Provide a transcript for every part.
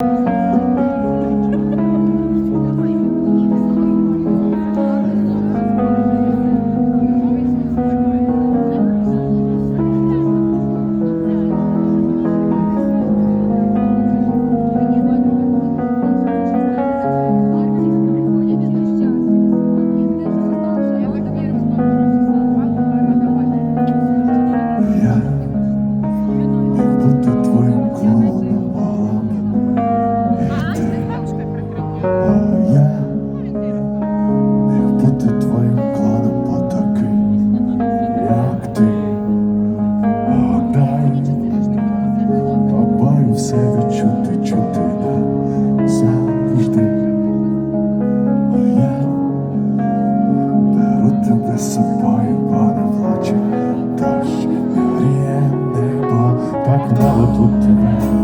you 我独特。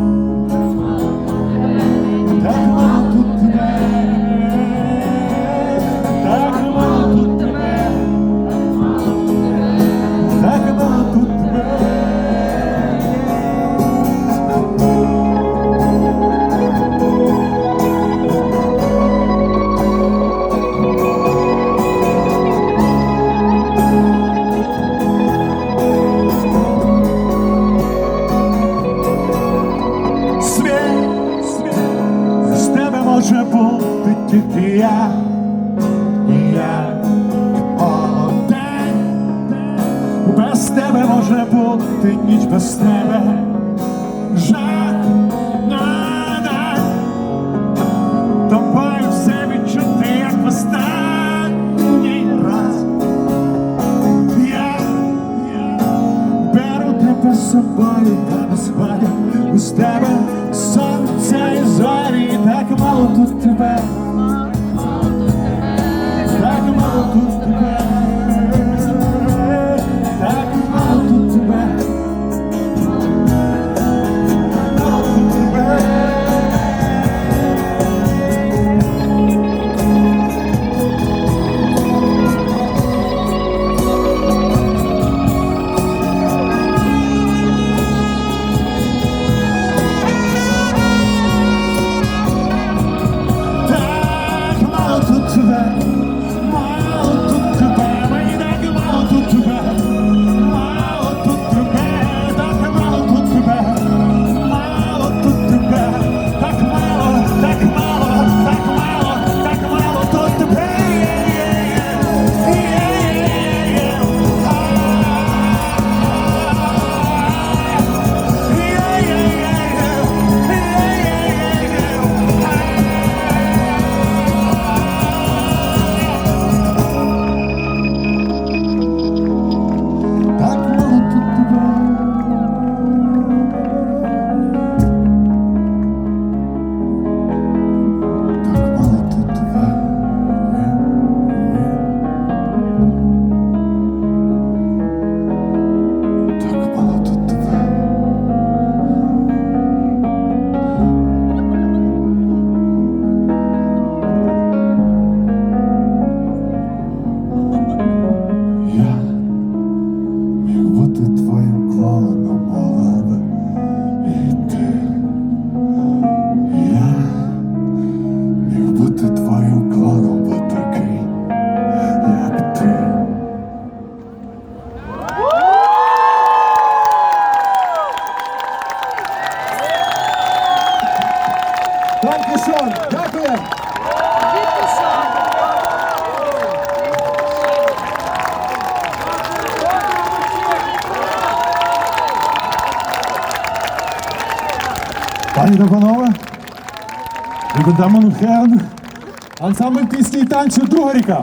Ти ніч без тебе, жах нада, давай все відчути, як в останній раз. Я, я беру тебе з собою, тебе спалю, без тебе сонця і зорі, так мало тут тебе. Пані та панове, дамо херн. Ансамбль пісні і танцю друга ріка.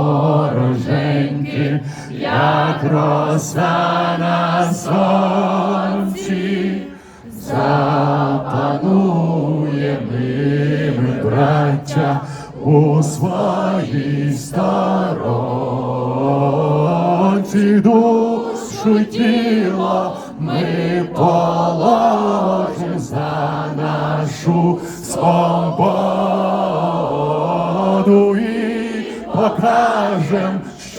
як роса на сонці, запанує ми, браття, у своїй сторонці душу тіло ми положим за нашу свободу і покажем,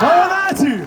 Fire to you!